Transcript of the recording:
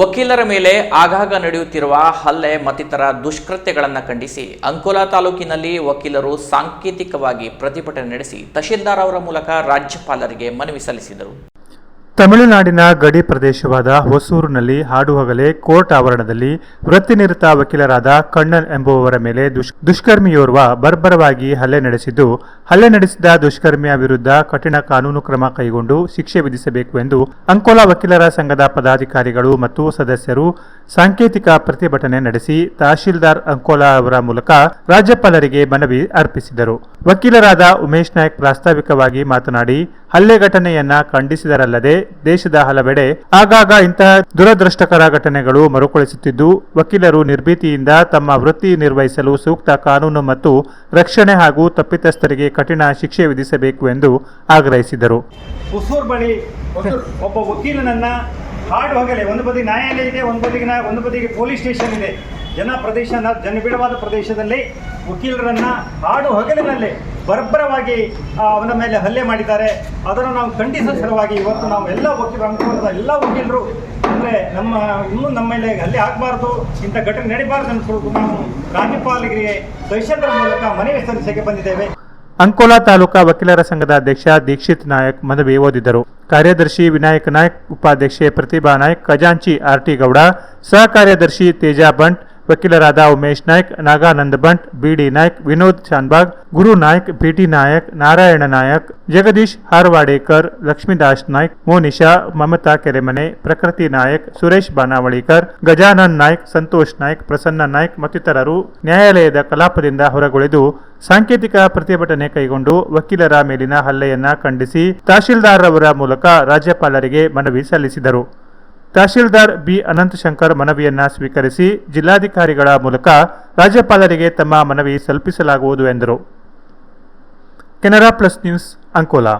ವಕೀಲರ ಮೇಲೆ ಆಗಾಗ ನಡೆಯುತ್ತಿರುವ ಹಲ್ಲೆ ಮತ್ತಿತರ ದುಷ್ಕೃತ್ಯಗಳನ್ನು ಖಂಡಿಸಿ ಅಂಕೋಲಾ ತಾಲೂಕಿನಲ್ಲಿ ವಕೀಲರು ಸಾಂಕೇತಿಕವಾಗಿ ಪ್ರತಿಭಟನೆ ನಡೆಸಿ ತಹಶೀಲ್ದಾರ್ ಅವರ ಮೂಲಕ ರಾಜ್ಯಪಾಲರಿಗೆ ಮನವಿ ಸಲ್ಲಿಸಿದರು. ತಮಿಳುನಾಡಿನ ಗಡಿ ಪ್ರದೇಶವಾದ ಹೊಸೂರಿನಲ್ಲಿ ಹಾಡುಹಗಲೇ ಕೋರ್ಟ್ ಆವರಣದಲ್ಲಿ ವೃತ್ತಿನಿರತ ವಕೀಲರಾದ ಕಣ್ಣನ್ ಎಂಬುವವರ ಮೇಲೆ ದುಷ್- ದುಷ್ಕರ್ಮಿಯೋರ್ವ ಬರ್ಬರವಾಗಿ ಹಲ್ಲೆ ನಡೆಸಿದ್ದು, ಹಲ್ಲೆ ನಡೆಸಿದ ದುಷ್ಕರ್ಮಿಯ ವಿರುದ್ಧ ಕಠಿಣ ಕಾನೂನು ಕ್ರಮ ಕೈಗೊಂಡು ಶಿಕ್ಷೆ ವಿಧಿಸಬೇಕು ಎಂದು ಅಂಕೋಲಾ ವಕೀಲರ ಸಂಘದ ಪದಾಧಿಕಾರಿಗಳು ಮತ್ತು ಸದಸ್ಯರು ಸಾಂಕೇತಿಕ ಪ್ರತಿಭಟನೆ ನಡೆಸಿ ತಹಶೀಲ್ದಾರ್ ಅಂಕೋಲಾ ಅವರ ಮೂಲಕ ರಾಜ್ಯಪಾಲರಿಗೆ ಮನವಿ ಅರ್ಪಿಸಿದರು. ವಕೀಲರಾದ ಉಮೇಶ್ ನಾಯ್ಕ್ ಪ್ರಾಸ್ತಾವಿಕವಾಗಿ ಮಾತನಾಡಿ, ಹಲ್ಲೆ ಘಟನೆಯನ್ನ ಖಂಡಿಸಿದರಲ್ಲದೆ ದೇಶದ ಹಲವೆಡೆ ಆಗಾಗ ಇಂತಹ ದುರದೃಷ್ಟಕರ ಘಟನೆಗಳು ಮರುಕಳಿಸುತ್ತಿದ್ದು, ವಕೀಲರು ನಿರ್ಭೀತಿಯಿಂದ ತಮ್ಮ ವೃತ್ತಿ ನಿರ್ವಹಿಸಲು ಸೂಕ್ತ ಕಾನೂನು ಮತ್ತು ರಕ್ಷಣೆ ಹಾಗೂ ತಪ್ಪಿತಸ್ಥರಿಗೆ ಕಠಿಣ ಶಿಕ್ಷೆ ವಿಧಿಸಬೇಕು ಎಂದು ಆಗ್ರಹಿಸಿದರು. ಬಳಿ ಒಬ್ಬ ವಕೀಲನನ್ನ ಹಾಡು ಹೋಗಲೇ. ಒಂದು ಬದಿಗೆ ನ್ಯಾಯಾಲಯ ಇದೆ, ಒಂದು ಬದಿಗೆ ಒಂದು ಬದಿಗೆ ಪೊಲೀಸ್ ಸ್ಟೇಷನ್ ಇದೆ. ಜನ ಪ್ರದೇಶ ಜನಬಿಡವಾದ ಪ್ರದೇಶದಲ್ಲಿ ವಕೀಲರನ್ನ ಹಾಡು ಹಗಲಿನಲ್ಲಿ ಬರ್ಬರವಾಗಿ ಅವನ ಮೇಲೆ ಹಲ್ಲೆ ಮಾಡಿದ್ದಾರೆ. ಅದನ್ನು ನಾವು ಖಂಡಿಸೋ ಸಲುವಾಗಿ ಇವತ್ತು ನಾವು ಎಲ್ಲ ವಕೀಲರು ಅಂಕೋಲದ ಎಲ್ಲ ವಕೀಲರು, ಅಂದರೆ ನಮ್ಮ, ಇನ್ನೂ ನಮ್ಮ ಮೇಲೆ ಹಲ್ಲೆ ಆಗಬಾರ್ದು, ಇಂಥ ಘಟನೆ ನಡೀಬಾರ್ದು ಅನ್ಕೊಂಡು ನಾವು ರಾಜ್ಯಪಾಲರಿಗೆ ತಹಶೀಲ್ದಾರ್ ಮೂಲಕ ಮನವಿ ಸಲ್ಲಿಸಕ್ಕೆ ಬಂದಿದ್ದೇವೆ. ಅಂಕೋಲಾ ತಾಲೂಕಾ ವಕೀಲರ ಸಂಘದ ಅಧ್ಯಕ್ಷ ದೀಕ್ಷಿತ್ ನಾಯಕ್ ಮನವಿ ಓದಿದರು. ಕಾರ್ಯದರ್ಶಿ ವಿನಾಯಕ್ ನಾಯಕ್, ಉಪಾಧ್ಯಕ್ಷೆ ಪ್ರತಿಭಾ ನಾಯಕ್, ಖಜಾಂಚಿ ಆರ್ಟಿ ಗೌಡ ಸಹ ಕಾರ್ಯದರ್ಶಿ ತೇಜಾ ಬಂಟ್ ವಕೀಲರಾದ ಉಮೇಶ್ ನಾಯ್ಕ್, ನಾಗಾನಂದ್ ಬಂಟ್ ಬಿಡಿ ನಾಯ್ಕ್, ವಿನೋದ್ ಚಾನ್ಬಾಗ್ ಗುರು ನಾಯ್ಕ್, ಬಿಟಿ ನಾಯಕ್, ನಾರಾಯಣ ನಾಯಕ್, ಜಗದೀಶ್ ಹಾರ್ವಾಡೇಕರ್ ಲಕ್ಷ್ಮೀದಾಸ್ ನಾಯ್ಕ್, ಮೋನಿಶಾ, ಮಮತಾ ಕೆರೆಮನೆ, ಪ್ರಕೃತಿ ನಾಯಕ್, ಸುರೇಶ್ ಬಾನಾವಳಿಕರ್, ಗಜಾನನ್ ನಾಯ್ಕ್, ಸಂತೋಷ್ ನಾಯ್ಕ್, ಪ್ರಸನ್ನ ನಾಯ್ಕ್ ಮತ್ತಿತರರು ನ್ಯಾಯಾಲಯದ ಕಲಾಪದಿಂದ ಹೊರಗುಳಿದು ಸಾಂಕೇತಿಕ ಪ್ರತಿಭಟನೆ ಕೈಗೊಂಡು ವಕೀಲರ ಮೇಲಿನ ಹಲ್ಲೆಯನ್ನ ಖಂಡಿಸಿ ತಹಶೀಲ್ದಾರ್ ಅವರ ಮೂಲಕ ರಾಜ್ಯಪಾಲರಿಗೆ ಮನವಿ ಸಲ್ಲಿಸಿದರು. ತಹಶೀಲ್ದಾರ್ ಬಿ ಅನಂತಶಂಕರ್ ಮನವಿಯನ್ನ ಸ್ವೀಕರಿಸಿ ಜಿಲ್ಲಾಧಿಕಾರಿಗಳ ಮೂಲಕ ರಾಜ್ಯಪಾಲರಿಗೆ ತಮ್ಮ ಮನವಿ ಸಲ್ಲಿಸಲಾಗುವುದು ಎಂದರು. Canara plus news Ankola.